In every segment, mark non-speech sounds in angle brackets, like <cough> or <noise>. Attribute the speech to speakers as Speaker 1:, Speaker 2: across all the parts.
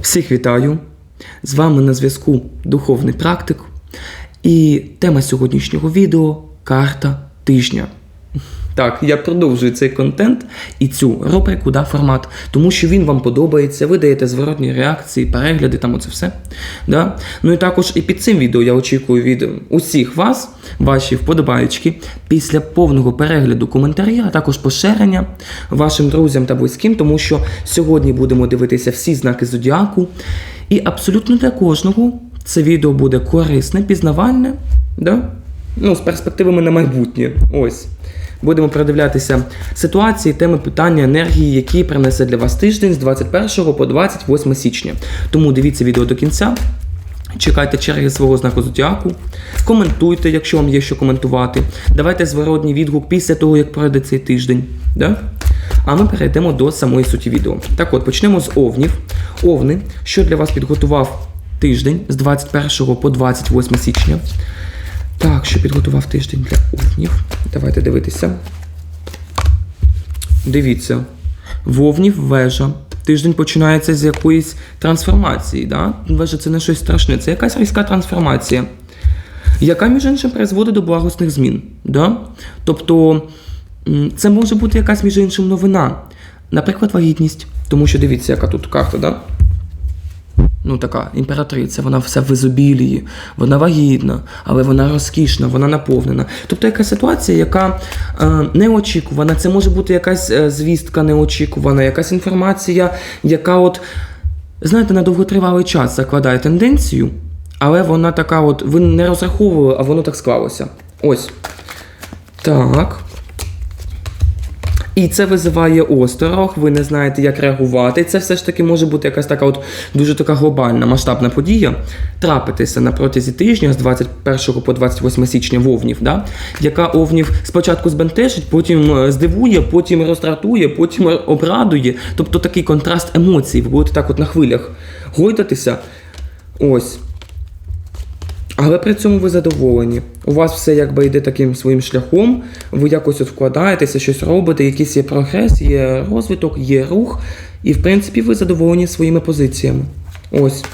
Speaker 1: Всіх вітаю! З вами на зв'язку Духовний Практик. І тема сьогоднішнього відео карта тижня. Так, я продовжую цей контент і цю рубрику, да, формат, тому що він вам подобається, ви даєте зворотні реакції, перегляди, там оце все. Да? Ну і також і під цим відео я очікую від усіх вас, ваші вподобаючки, після повного перегляду коментаря, а також поширення вашим друзям та близьким, тому що сьогодні будемо дивитися всі знаки зодіаку. І абсолютно для кожного це відео буде корисне, пізнавальне, да? ну, з перспективами на майбутнє. Ось. Будемо передивлятися ситуації, теми питання, енергії, які принесе для вас тиждень з 21 по 28 січня. Тому дивіться відео до кінця. Чекайте черги свого знаку зодіаку, коментуйте, якщо вам є що коментувати. Давайте зворотній відгук після того, як пройде цей тиждень. Да? А ми перейдемо до самої суті відео. Так от, почнемо з овнів. Овни, що для вас підготував тиждень з 21 по 28 січня. Так, що підготував тиждень для овнів. Давайте дивитися. Дивіться. Вовнів вежа. Тиждень починається з якоїсь трансформації. Да? Вежа це не щось страшне, це якась різка трансформація, яка, між іншим, призводить до благосних змін. Да? Тобто це може бути якась, між іншим, новина. Наприклад, вагітність. Тому що дивіться, яка тут карта, да? Ну така імператриця, вона вся в ізобілії, вона вагітна, але вона розкішна, вона наповнена. Тобто якась ситуація, яка е, неочікувана, це може бути якась е, звістка неочікувана, якась інформація, яка от, знаєте, на довготривалий час закладає тенденцію, але вона така, от, ви не розраховували, а воно так склалося. Ось. Так. І це визиває осторог, ви не знаєте, як реагувати. Це все ж таки може бути якась така от дуже така глобальна масштабна подія, трапитися на протязі тижня з 21 по 28 січня вовнів, да? яка овнів спочатку збентежить, потім е, здивує, потім роздратує, потім обрадує. Тобто такий контраст емоцій. Ви будете так от на хвилях гойдатися. Ось. Але при цьому ви задоволені. У вас все якби йде таким своїм шляхом, ви якось от вкладаєтеся, щось робите, якийсь є прогрес, є розвиток, є рух, і в принципі ви задоволені своїми позиціями. Ось.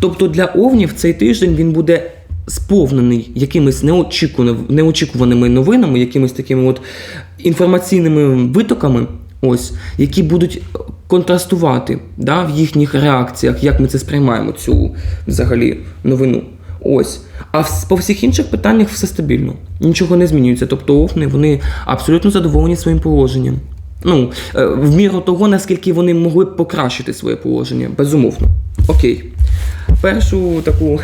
Speaker 1: Тобто для овнів цей тиждень він буде сповнений якимись неочікуваними, новинами, якимись такими от інформаційними витоками, ось, які будуть контрастувати да, в їхніх реакціях, як ми це сприймаємо, цю взагалі новину. Ось. А по всіх інших питаннях все стабільно, нічого не змінюється. Тобто овни вони абсолютно задоволені своїм положенням. Ну, е, в міру того, наскільки вони могли б покращити своє положення, безумовно. Окей. Першу таку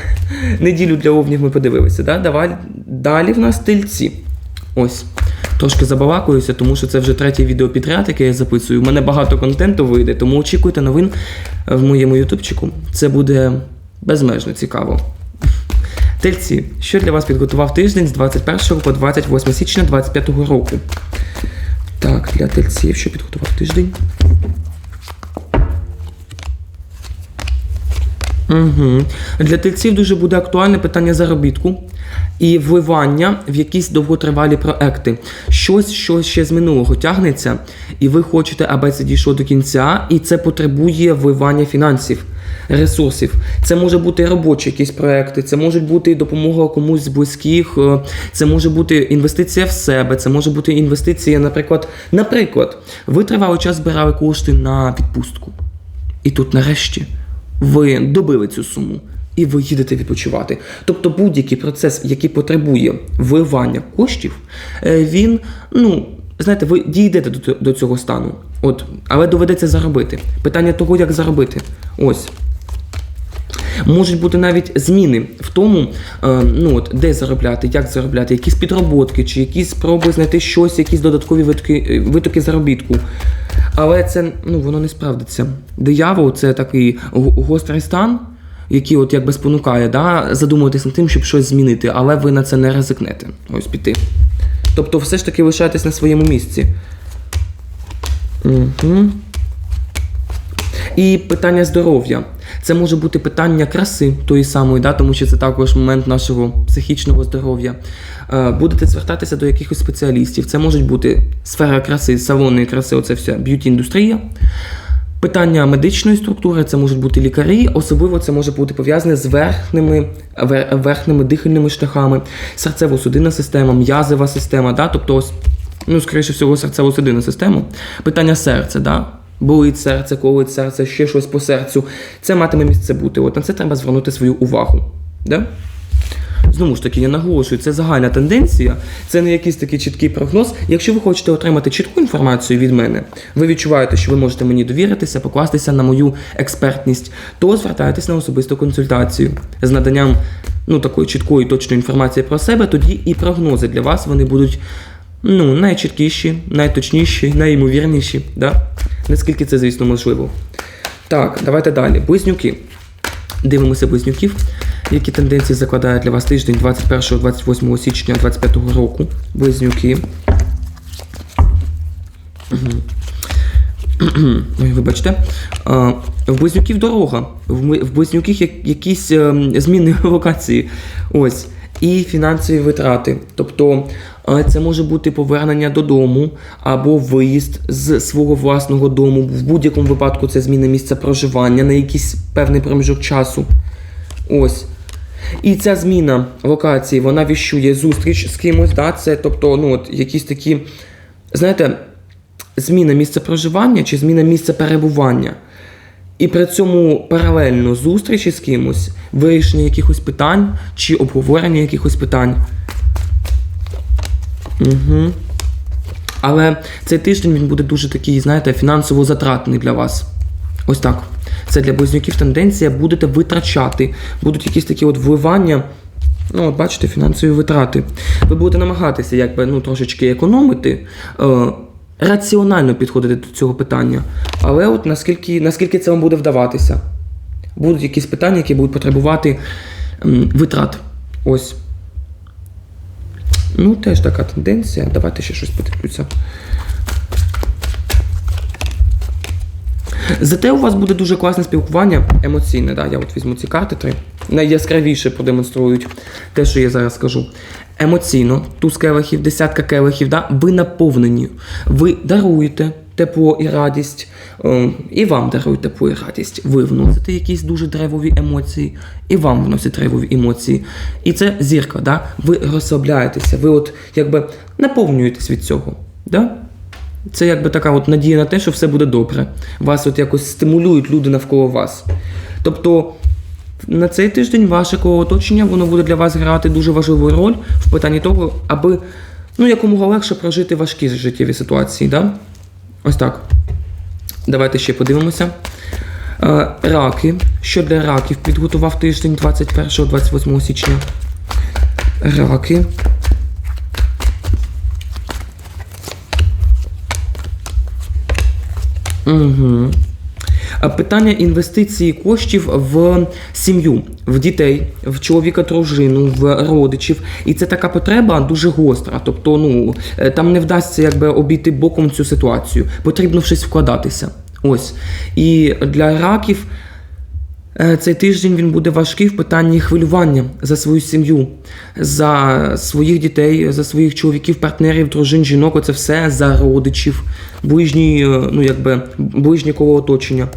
Speaker 1: неділю для овнів ми подивилися. Да? Давай, далі в нас тельці. Ось. Трошки забалакуюся, тому що це вже третє відео підряд, яке я записую. У мене багато контенту вийде, тому очікуйте новин в моєму ютубчику. Це буде безмежно цікаво. Тельці, що для вас підготував тиждень з 21 по 28 січня 2025 року? Так, для тельців, що підготував тиждень? Угу. Для тельців дуже буде актуальне питання заробітку і вливання в якісь довготривалі проекти. Щось, що ще з минулого тягнеться, і ви хочете, аби це дійшло до кінця, і це потребує вливання фінансів, ресурсів. Це може бути робочі якісь проекти, це може бути допомога комусь з близьких, е, це може бути інвестиція в себе, це може бути інвестиція, наприклад, наприклад, ви тривалий час збирали кошти на відпустку. І тут нарешті ви добили цю суму і ви їдете відпочивати. Тобто будь-який процес, який потребує вливання коштів, е, він, ну, знаєте, ви дійдете до, до цього стану. От, але доведеться заробити. Питання того, як заробити. Ось. Можуть бути навіть зміни в тому, е, ну от де заробляти, як заробляти, якісь підроботки, чи якісь спроби знайти щось, якісь додаткові витоки, е, витоки заробітку. Але це ну воно не справдиться. Диявол це такий гострий стан, який от якби спонукає, да, задумуватись над тим, щоб щось змінити, але ви на це не ризикнете. Ось піти. Тобто, все ж таки лишайтесь на своєму місці. Угу. І питання здоров'я. Це може бути питання краси тої самої, да, тому що це також момент нашого психічного здоров'я. Е, Будете звертатися до якихось спеціалістів. Це можуть бути сфера краси, салонної краси, оце все, б'юті-індустрія. Питання медичної структури, це можуть бути лікарі, особливо це може бути пов'язане з верхніми, верхніми дихальними шляхами, серцево-судинна система, м'язова система, да? тобто, ну, скоріше всього, серцево-судинна система. Питання серця, да? болить серце, колить серце, ще щось по серцю. Це матиме місце бути. От на це треба звернути свою увагу. Да? Знову ж таки, я наголошую, це загальна тенденція, це не якийсь такий чіткий прогноз. Якщо ви хочете отримати чітку інформацію від мене, ви відчуваєте, що ви можете мені довіритися, покластися на мою експертність, то звертайтесь на особисту консультацію з наданням ну, такої чіткої точної інформації про себе, тоді і прогнози для вас вони будуть ну, найчіткіші, найточніші, найімовірніші. Да? Наскільки це, звісно, можливо. Так, давайте далі. Близнюки. Дивимося близнюків. Які тенденції закладає для вас тиждень 21-28 січня 2025 року? Близнюки. Вибачте. В близнюків дорога. В близнюків якісь ем, зміни локації. Ось. І фінансові витрати. Тобто е, це може бути повернення додому або виїзд з свого власного дому. В будь-якому випадку це зміна місця проживання на якийсь певний проміжок часу. Ось. І ця зміна локації, вона віщує зустріч з кимось, да? це тобто, ну, от, якісь такі, знаєте, зміна місця проживання чи зміна місця перебування. І при цьому паралельно зустрічі з кимось, вирішення якихось питань чи обговорення якихось питань. Угу. Але цей тиждень він буде дуже такий, знаєте, фінансово затратний для вас. Ось так. Це для близнюків тенденція, будете витрачати, будуть якісь такі от вливання. Ну, от бачите, фінансові витрати. Ви будете намагатися якби, ну, трошечки економити, е, раціонально підходити до цього питання. Але от наскільки, наскільки це вам буде вдаватися? Будуть якісь питання, які будуть потребувати м, витрат. Ось. Ну, теж така тенденція. Давайте ще щось подивлюся. Зате у вас буде дуже класне спілкування емоційне. Да? Я от візьму ці карти три. Найяскравіше продемонструють те, що я зараз скажу. Емоційно, туз келихів, десятка келихів, да? ви наповнені, ви даруєте тепло і радість, е, і вам дарують тепло і радість. Ви вносите якісь дуже драйвові емоції, і вам вносять драйвові емоції. І це зірка, да? ви розслабляєтеся, ви от якби наповнюєтесь від цього. Да? Це якби така от надія на те, що все буде добре. Вас от якось стимулюють люди навколо вас. Тобто на цей тиждень ваше коло оточення воно буде для вас грати дуже важливу роль в питанні того, аби ну, якомога легше прожити важкі життєві ситуації. Да? Ось так. Давайте ще подивимося. Е, Раки. Що для раків підготував тиждень 21-28 січня? Раки. Угу. Питання інвестиції коштів в сім'ю, в дітей, в чоловіка, дружину, в родичів. І це така потреба дуже гостра. Тобто, ну е, там не вдасться якби обійти боком цю ситуацію. Потрібно щось вкладатися. Ось. І для раків Цей тиждень він буде важкий в питанні хвилювання за свою сім'ю, за своїх дітей, за своїх чоловіків, партнерів, дружин, жінок. Оце все за родичів, ближні, е, ну якби ближнє коло оточення.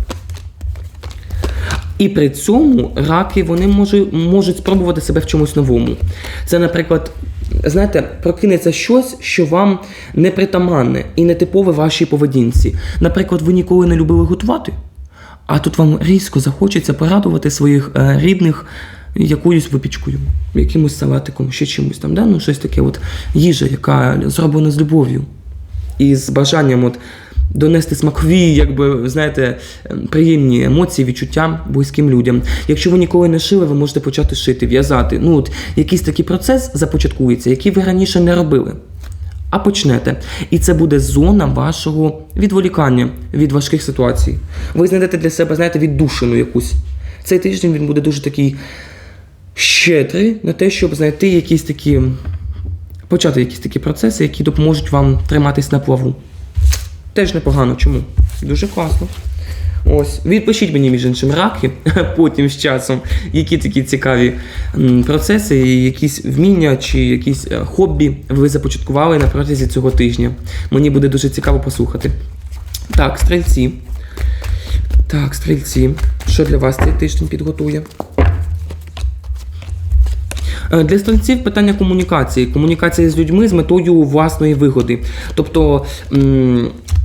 Speaker 1: І при цьому раки вони може, можуть спробувати себе в чомусь новому. Це, наприклад, знаєте, прокинеться щось, що вам не притаманне і не типове вашій поведінці. Наприклад, ви ніколи не любили готувати. А тут вам різко захочеться порадувати своїх е, рідних якоюсь випічкою, якимось салатиком, ще чимось там, да? ну щось таке, от їжа, яка зроблена з любов'ю. І з бажанням от донести смакові, якби, знаєте, е, приємні емоції, відчуття близьким людям. Якщо ви ніколи не шили, ви можете почати шити, в'язати. Ну, от якийсь такий процес започаткується, який ви раніше не робили. А почнете. І це буде зона вашого відволікання від важких ситуацій. Ви знайдете для себе, знаєте, віддушину якусь. Цей тиждень він буде дуже такий щедрий на те, щоб знайти якісь такі, почати якісь такі процеси, які допоможуть вам триматись на плаву. Теж непогано. Чому? Дуже класно. Ось, відпишіть мені, між іншим, раки <laughs> потім з часом, які такі цікаві процеси, якісь вміння чи якісь е, хобі ви започаткували на протязі цього тижня. Мені буде дуже цікаво послухати. Так, стрільці. Так, стрільці. Що для вас цей тиждень підготує? Е, Для стрільців питання комунікації. Комунікація з людьми з метою власної вигоди. Тобто,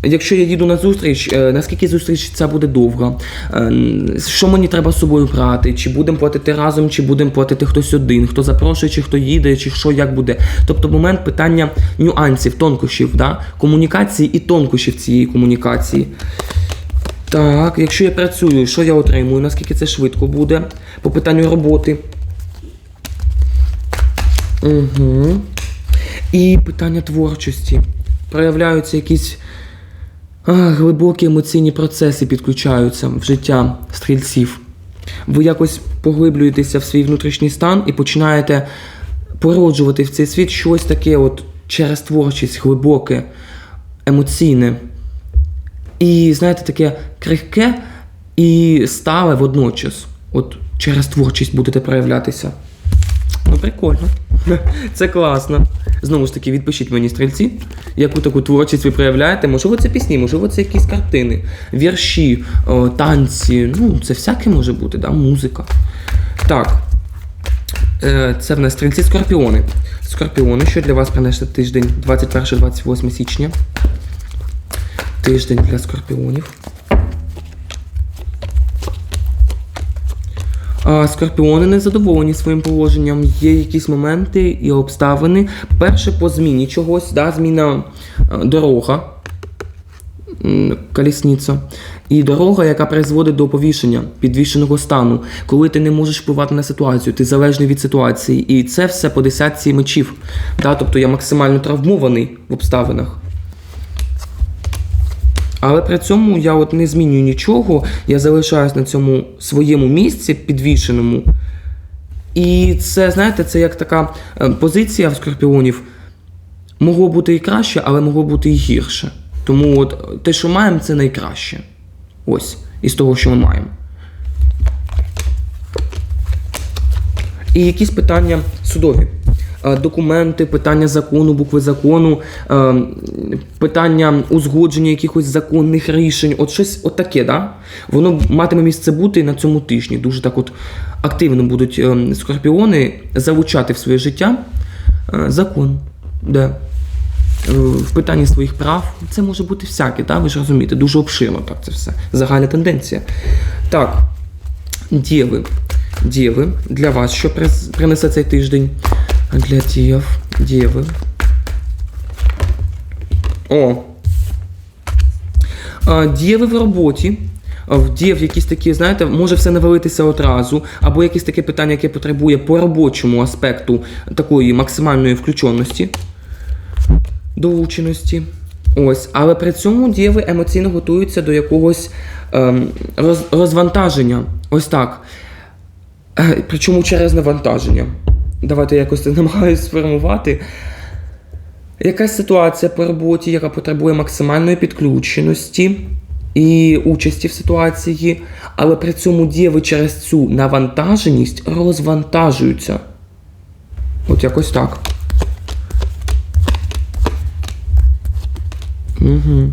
Speaker 1: якщо я їду на зустріч, е, наскільки зустріч ця буде довга? Е, Що мені треба з собою брати? Чи будемо платити разом, чи будемо платити хтось один, хто запрошує, чи хто їде, чи що як буде. Тобто момент питання нюансів, тонкощів, да? комунікації і тонкощів цієї комунікації. Так, якщо я працюю, що я отримую? Наскільки це швидко буде? По питанню роботи. Угу. І питання творчості. Проявляються якісь глибокі емоційні процеси підключаються в життя стрільців. Ви якось поглиблюєтеся в свій внутрішній стан і починаєте породжувати в цей світ щось таке, от через творчість, глибоке, емоційне. І, знаєте, таке крихке і стале водночас. От через творчість будете проявлятися. Ну, прикольно. <laughs> Це класно. Знову ж таки, відпишіть мені стрільці, яку таку творчість ви проявляєте. Можливо, це пісні, можливо, це якісь картини, вірші, о, танці. Ну, це всяке може бути, да? музика. Так. Е, Це в нас стрільці скорпіони. Скорпіони, що для вас принесе тиждень 21-28 січня. Тиждень для скорпіонів. Скорпіони не задоволені своїм положенням. Є якісь моменти і обставини. Перше по зміні чогось, да, зміна дорога, колісниця. І дорога, яка призводить до повішення, підвішеного стану, коли ти не можеш впливати на ситуацію, ти залежний від ситуації. І це все по десятці мечів. Да? Тобто я максимально травмований в обставинах. Але при цьому я от не змінюю нічого, я залишаюсь на цьому своєму місці підвішеному. І це, знаєте, це як така е, позиція в скорпіонів. Могло бути і краще, але могло бути і гірше. Тому от те, що маємо, це найкраще. Ось, із того, що ми маємо. І якісь питання судові. Е, Документи, питання закону, букви закону, е, питання узгодження якихось законних рішень, от щось от таке, да? Воно матиме місце бути на цьому тижні. Дуже так от активно будуть е, скорпіони залучати в своє життя е, закон. Да. В питанні своїх прав. Це може бути всяке, да? ви ж розумієте, дуже обширно так це все. Загальна тенденція. Так, діви. Діви, для вас що принесе цей тиждень? Для дів, діви. О. А, Діви в роботі. В дів якісь такі, знаєте, може все навалитися одразу, або якесь таке питання, яке потребує по робочому аспекту такої максимальної включеності, долученості. Ось, але при цьому діви емоційно готуються до якогось ем, роз, розвантаження. Ось так. Е, Причому через навантаження. Давайте якось це <laughs> намагаюся сформувати. Якась ситуація по роботі, яка потребує максимальної підключеності і участі в ситуації, але при цьому дієви через цю навантаженість розвантажуються. От якось так. Угу.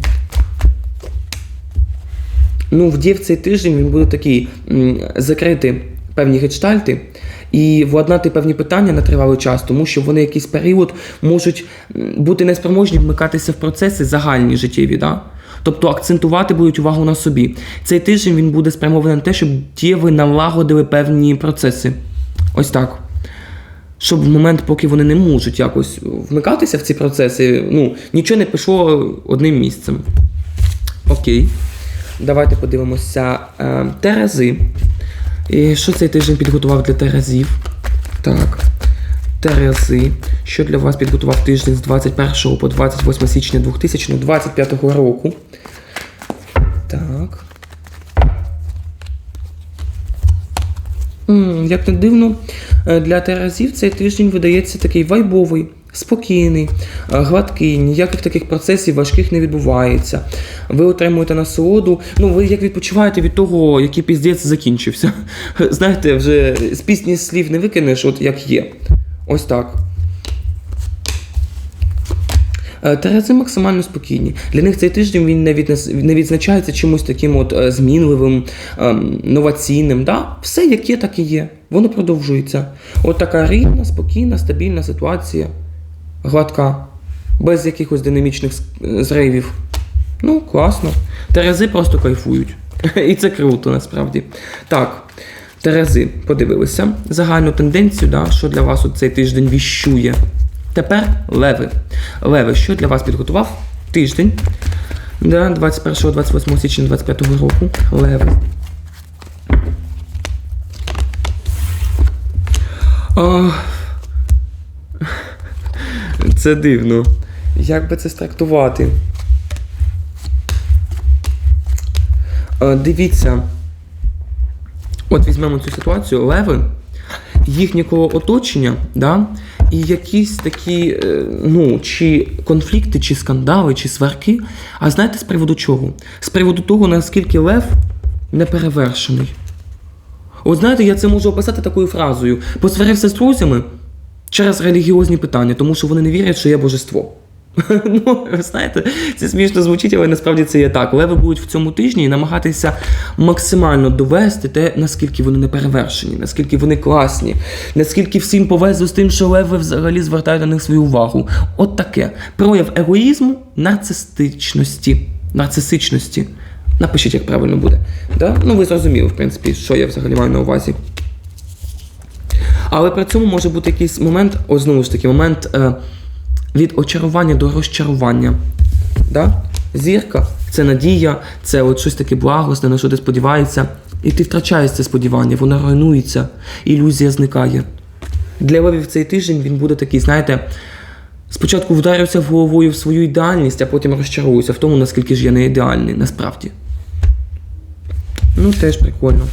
Speaker 1: Ну, в Дів цей тиждень він буде такий закрити певні гештальти і владнати певні питання на тривалий час, тому що вони якийсь період можуть бути неспроможні вмикатися в процеси загальні життєві. Да? Тобто акцентувати будуть увагу на собі. Цей тиждень він буде спрямований на те, щоб діви налагодили певні процеси. Ось так. Щоб в момент, поки вони не можуть якось вмикатися в ці процеси, ну, нічого не пішло одним місцем. Окей. Давайте подивимося е, Терези. І що цей тиждень підготував для Терезів? Так. Терези. Що для вас підготував тиждень з 21 по 28 січня 2025 року? Так. Як не дивно, е, для Терезів цей тиждень видається такий вайбовий, спокійний, е, гладкий, ніяких таких процесів важких не відбувається. Ви отримуєте насолоду. Ну, ви як відпочиваєте від того, який піздець закінчився. <laughs> Знаєте, вже з пісні слів не викинеш, от як є. Ось так. Е, Терези максимально спокійні. Для них цей тиждень він не, відзначається чимось таким от е, змінливим, ем, новаційним. Да? Все як є, так і є. Воно продовжується. От така рівна, спокійна, стабільна ситуація, гладка, без якихось динамічних зривів. Ну, класно. Терези просто кайфують. <laughs> І це круто насправді. Так, Терези подивилися загальну тенденцію, да, що для вас цей тиждень віщує. Тепер леви. Леви, що для вас підготував тиждень да, 21-28 січня 25 року. Леви. О, це дивно. Як би це страктувати? Е, Дивіться. От візьмемо цю ситуацію, леви, їхнього оточення, да, і якісь такі, е, ну, чи конфлікти, чи скандали, чи сварки. А знаєте з приводу чого? З приводу того, наскільки лев неперевершений. От знаєте, я це можу описати такою фразою: посварився з друзями через релігіозні питання, тому що вони не вірять, що є божество. <laughs> Ну, ви знаєте, це смішно звучить, але насправді це є так. Леви будуть в цьому тижні намагатися максимально довести те, наскільки вони неперевершені, наскільки вони класні, наскільки всім повезло з тим, що леви взагалі звертають на них свою увагу. От таке. Прояв егоїзму, нарцистичності. Нарцисичності. Напишіть, як правильно буде. Да? Ну, ви зрозуміли, в принципі, що я взагалі маю на увазі. Але при цьому може бути якийсь момент, о, знову ж таки, момент е, від очарування до розчарування. Да? Зірка це надія, це от щось таке благосне, на що ти сподіваєшся. І ти втрачаєш це сподівання, воно руйнується, ілюзія зникає. Для левів цей тиждень він буде такий, знаєте, спочатку вдарився головою в свою ідеальність, а потім розчаруюся в тому, наскільки ж я не ідеальний насправді. Ну, теж прикольно.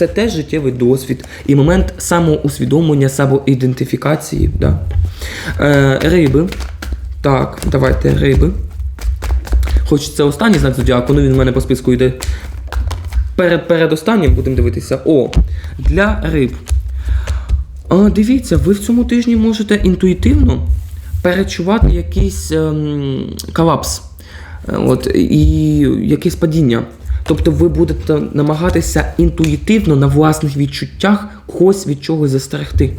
Speaker 1: Це теж життєвий досвід і момент самоусвідомлення, самоідентифікації. Да. Е, риби. Так, давайте риби. Хоч це останній знак зодіаку, ну він в мене по списку йде. Перед, перед останнім будемо дивитися. О, для риб. А, дивіться, ви в цьому тижні можете інтуїтивно перечувати якийсь ем, колапс. Е, От, і якесь падіння. Тобто ви будете намагатися інтуїтивно на власних відчуттях когось від чогось застерегти.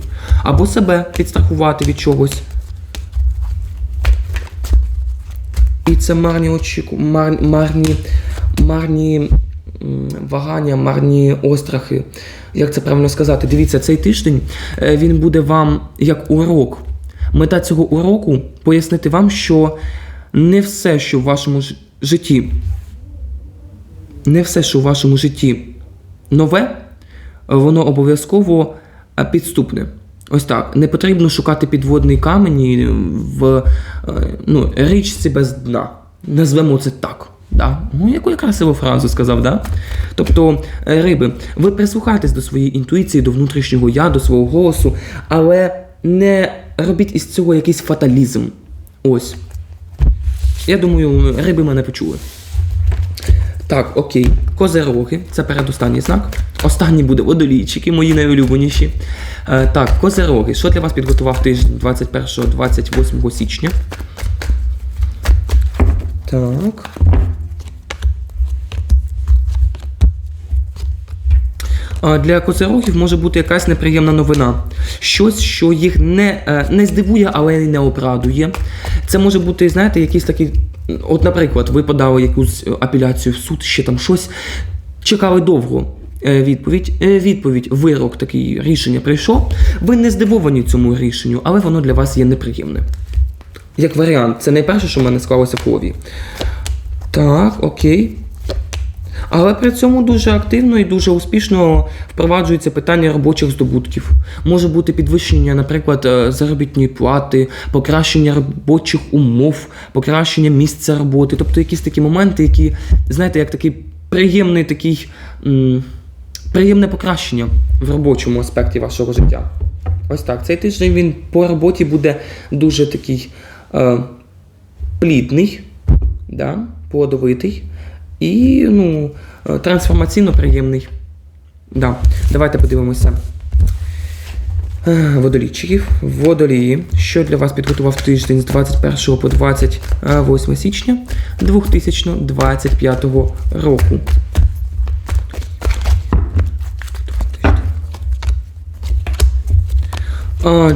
Speaker 1: Або себе підстрахувати від чогось. І це марні очіку, мар, марні, марні вагання, марні острахи. Як це правильно сказати? Дивіться, цей тиждень е, він буде вам як урок. Мета цього уроку пояснити вам, що не все, що в вашому житті, не все, що в вашому житті нове, воно обов'язково е, підступне. Ось так. Не потрібно шукати підводний камені в е, ну, річці без дна. Назвемо це так. Да? Ну, яку я красиву фразу сказав, да? Тобто, е, риби, ви прислухайтесь до своєї інтуїції, до внутрішнього я, до свого голосу, але не робіть із цього якийсь фаталізм. Ось. Я думаю, риби мене почули. Так, окей. Козероги, це передостанній знак. Останній буде водолійчики, мої найулюбленіші. Е, так, козероги. Що для вас підготував тиждень 21-28 січня? Так. Для козерогів може бути якась неприємна новина. Щось, що їх не, е, не здивує, але й не обрадує. Це може бути, знаєте, якийсь такий. От, наприклад, ви подали якусь апеляцію в суд, ще там щось. Чекали довго. Е, Відповідь, Е, відповідь, вирок такий рішення прийшов. Ви не здивовані цьому рішенню, але воно для вас є неприємне. Як варіант, це найперше, що в мене склалося в голові. Так, окей. Але при цьому дуже активно і дуже успішно впроваджується питання робочих здобутків. Може бути підвищення, наприклад, е, заробітної плати, покращення робочих умов, покращення місця роботи. Тобто якісь такі моменти, які, знаєте, як такий приємний такий. М- приємне покращення в робочому аспекті вашого життя. Ось так. Цей тиждень він по роботі буде дуже такий е, плідний, да, плодовитий і ну, е, трансформаційно приємний. Да. Давайте подивимося. водолічиків, Водолійчиків, водолії, що для вас підготував тиждень з 21 по 28 січня 2025 року.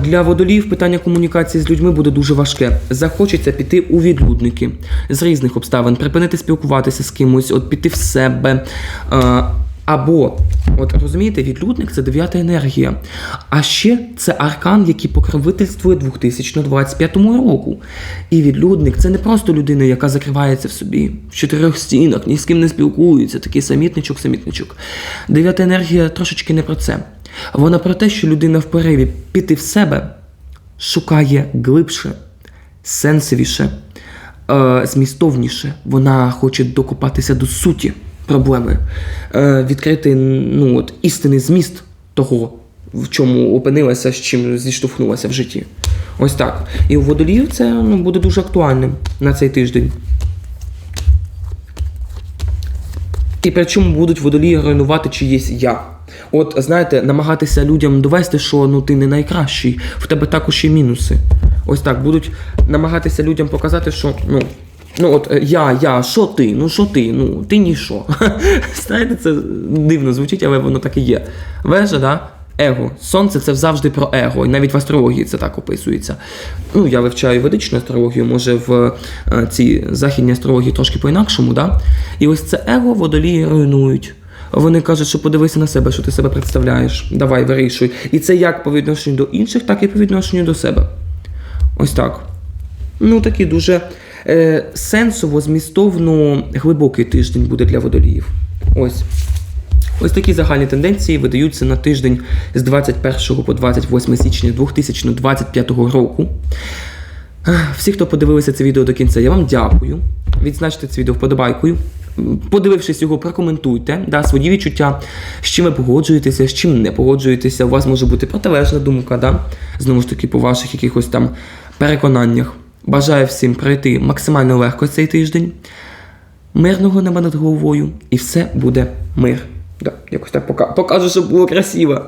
Speaker 1: Для водолів питання комунікації з людьми буде дуже важке. Захочеться піти у відлюдники з різних обставин, припинити спілкуватися з кимось, от піти в себе. Або, от розумієте, відлюдник це дев'ята енергія. А ще це аркан, який покровительствує 2025 року. І відлюдник це не просто людина, яка закривається в собі в чотирьох стінах, ні з ким не спілкується, такий самітничок, самітничок. Дев'ята енергія трошечки не про це. Вона про те, що людина в пориві піти в себе шукає глибше, сенсовіше, е, змістовніше. Вона хоче докопатися до суті проблеми, е, відкрити ну, от, істинний зміст того, в чому опинилася, з чим зіштовхнулася в житті. Ось так. І у водоліїв це ну, буде дуже актуальним на цей тиждень. І причому будуть водолії руйнувати чиєсь я. От знаєте, намагатися людям довести, що ну ти не найкращий, в тебе також є мінуси. Ось так будуть намагатися людям показати, що ну. Ну от е, я, я, що ти? Ну що ти? Ну ти ніщо. <laughs> Знаєте, це дивно звучить, але воно так і є. Вежа, да? Его. Сонце це завжди про его. І навіть в астрології це так описується. Ну, я вивчаю ведичну астрологію, може в е, цій західній астрології трошки по-інакшому, да? І ось це его водолії руйнують. Вони кажуть, що подивися на себе, що ти себе представляєш. Давай, вирішуй. І це як по відношенню до інших, так і по відношенню до себе. Ось так. Ну, такий дуже сенсово, змістовно глибокий тиждень буде для водоліїв. Ось. Ось такі загальні тенденції видаються на тиждень з 21 по 28 січня 2025 року. Всі, хто подивилися це відео до кінця, я вам дякую. Відзначте це відео вподобайкою. Подивившись його, прокоментуйте да, свої відчуття, з чим ви погоджуєтеся, з чим не погоджуєтеся. У вас може бути протилежна думка, да? знову ж таки, по ваших якихось там переконаннях. Бажаю всім пройти максимально легко цей тиждень, мирного неба над головою, і все буде мир. Да, якось так пока- покажу, щоб було красиво.